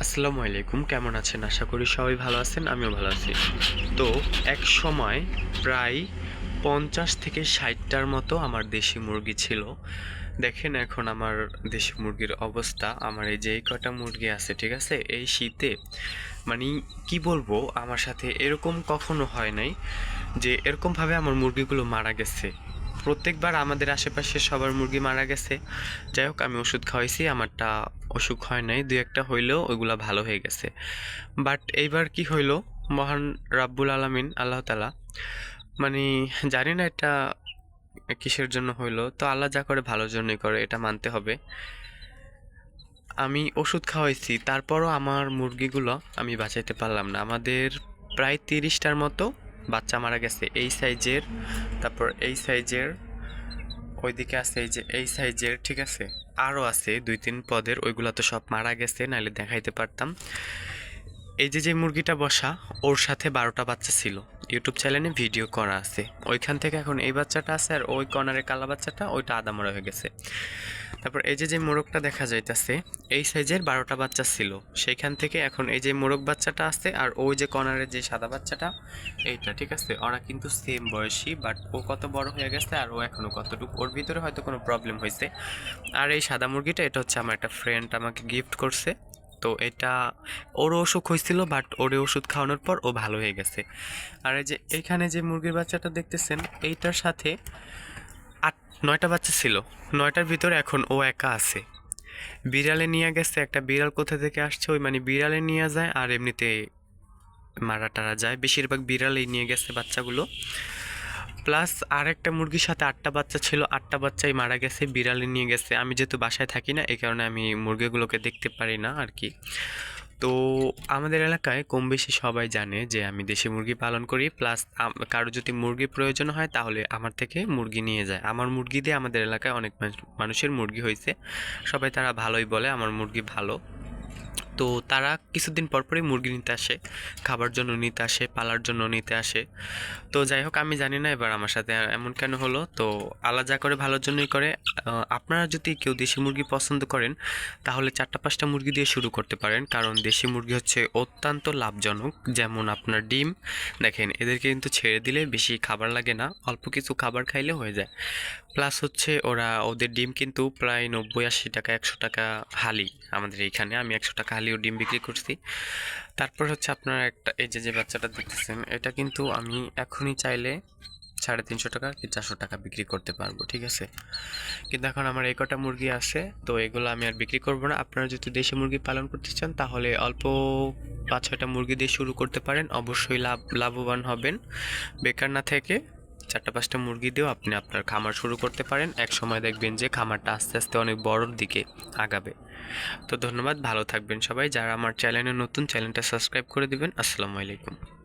আসসালামু আলাইকুম, কেমন আছেন? আশা করি সবাই ভালো আছেন, আমিও ভালো আছি। তো, এক সময় প্রায় পঞ্চাশ থেকে ষাটটার মতো আমার দেশি মুরগি ছিল। দেখেন এখন আমার দেশি মুরগির অবস্থা। আমার এই যে কটা মুরগি আছে, ঠিক আছে? এই শীতে মানে কি বলব, আমার সাথে এরকম কখনো হয় নাই যে এরকমভাবে আমার মুরগিগুলো মারা গেছে। প্রত্যেকবার আমাদের আশেপাশে সবার মুরগি মারা গেছে। যাই হোক, আমি ওষুধ খাওয়াইছি, আমারটা অসুখ হয় নাই, দুই একটা হইলেও ওইগুলা ভালো হয়ে গেছে। বাট এইবার কি হইল? মহান রাব্বুল আলামিন, আল্লাহ তালা মানে জানি না এটা কিসের জন্য হইল, তো আল্লাহ যা করে ভালোর জন্যই করে, এটা মানতে হবে। আমি ওষুধ খাওয়াইছি, তারপরও আমার মুরগিগুলো আমি বাঁচাইতে পারলাম না। আমাদের প্রায় তিরিশটার মতো বাচ্চা মারা গেছে, এই সাইজের তারপর এই সাইজের ওইদিকে আছে এই যে, এই সাইজের, ঠিক আছে? আরও আছে দুই তিন পদের, ওইগুলো তো সব মারা গেছে নাহলে দেখাইতে পারতাম। এই যে যে মুরগিটা বসা, ওর সাথে বারোটা বাচ্চা ছিল। ইউটিউব চ্যানেলে ভিডিও করা আছে। ওইখান থেকে এখন এই বাচ্চাটা আছে আর ওই কর্নারে কালা বাচ্চাটা, ওইটা আদা মরা হয়ে গেছে। তারপর এই যে যে মোরগটা দেখা যাইতেছে, এই সাইজের বারোটা বাচ্চা ছিল। সেইখান থেকে এখন এই যে মোরগ বাচ্চাটা আছে আর ওই যে কর্নারের যে সাদা বাচ্চাটা, এইটা, ঠিক আছে? ওরা কিন্তু সেম বয়সী বাট ও কত বড় হয়ে গেছে আর ও এখনও কতটুকু, ওর ভিতরে হয়তো কোনো প্রবলেম হয়েছে। আর এই সাদা মুরগিটা, এটা হচ্ছে আমার একটা ফ্রেন্ড আমাকে গিফট করছে। তো এটা ওরও অসুখ হয়েছিল বাট ওরে ওষুধ খাওয়ানোর পর ও ভালো হয়ে গেছে। আর এই যে, এইখানে যে মুরগির বাচ্চাটা দেখতেছেন, এইটার সাথে নয়টা বাচ্চা ছিল। নয়টার ভিতরে এখন ও একা আছে। বিড়ালে নিয়ে গেছে একটা বিড়াল কোথা থেকে আসছে ওই মানে বিড়ালে নিয়ে যায় আর এমনিতে মারা টারা যায়। বেশিরভাগ বিড়ালেই নিয়ে গেছে বাচ্চাগুলো। প্লাস আর একটা মুরগির সাথে আটটা বাচ্চা ছিল। আটটা বাচ্চাই মারা গেছে, বিড়ালে নিয়ে গেছে। আমি যেহেতু বাসায় থাকি না, এই কারণে আমি মুরগিগুলোকে দেখতে পারি না আর কি। তো আমাদের এলাকায় কম বেশি সবাই জানে যে আমি দেশি মুরগি পালন করি প্লাস কারও যদি মুরগি প্রয়োজন হয় তাহলে আমার থেকে মুরগি নিয়ে যায়। আমার মুরগি দিয়ে আমাদের এলাকায় অনেক মানুষের মুরগি হয়েছে সবাই তারা ভালোই বলে, আমার মুরগি ভালো। তো তারা কিছুদিন পর পরই মুরগি নিতে আসে, খাবার জন্য নিতে আসে, পালার জন্য নিতে আসে। তো যাই হোক, আমি জানি না এবার আমার সাথে এমন কেন হলো। তো আল্লাহ যা করে ভালোর জন্যই করে। আপনারা যদি কেউ দেশি মুরগি পছন্দ করেন, তাহলে চারটা পাঁচটা মুরগি দিয়ে শুরু করতে পারেন। কারণ দেশি মুরগি হচ্ছে অত্যন্ত লাভজনক। যেমন আপনার ডিম, দেখেন, এদেরকে কিন্তু ছেড়ে দিলে বেশি খাবার লাগে না, অল্প কিছু খাবার খাইলে হয়ে যায়। প্লাস হচ্ছে ওরা, ওদের ডিম কিন্তু প্রায় নব্বই আশি টাকা, একশো টাকা হালি আমাদের এইখানে। আমি একশো টাকা হালিও ডিম বিক্রি করছি। তারপর হচ্ছে আপনার একটা, এই যে যে বাচ্চাটা দেখতেছেন, এটা কিন্তু আমি এখনই চাইলে সাড়ে তিনশো টাকা কি চারশো টাকা বিক্রি করতে পারব, ঠিক আছে? কিন্তু এখন আমার এই কটা মুরগি আছে, তো এগুলো আমি আর বিক্রি করব না। আপনারা যদি দেশি মুরগি পালন করতে চান, তাহলে অল্প পাঁচ ছয়টা মুরগি দিয়ে শুরু করতে পারেন। অবশ্যই লাভ, লাভবান হবেন। বেকার না থেকে চারটা পাঁচটা মুরগি দিয়েও আপনি আপনার খামার শুরু করতে পারেন। এক সময় দেখবেন যে খামারটা আস্তে আস্তে অনেক বড়র দিকে আগাবে। তো ধন্যবাদ, ভালো থাকবেন সবাই। যারা আমার চ্যানেলে নতুন, চ্যানেলটা সাবস্ক্রাইব করে দিবেন। আসসালামু আলাইকুম।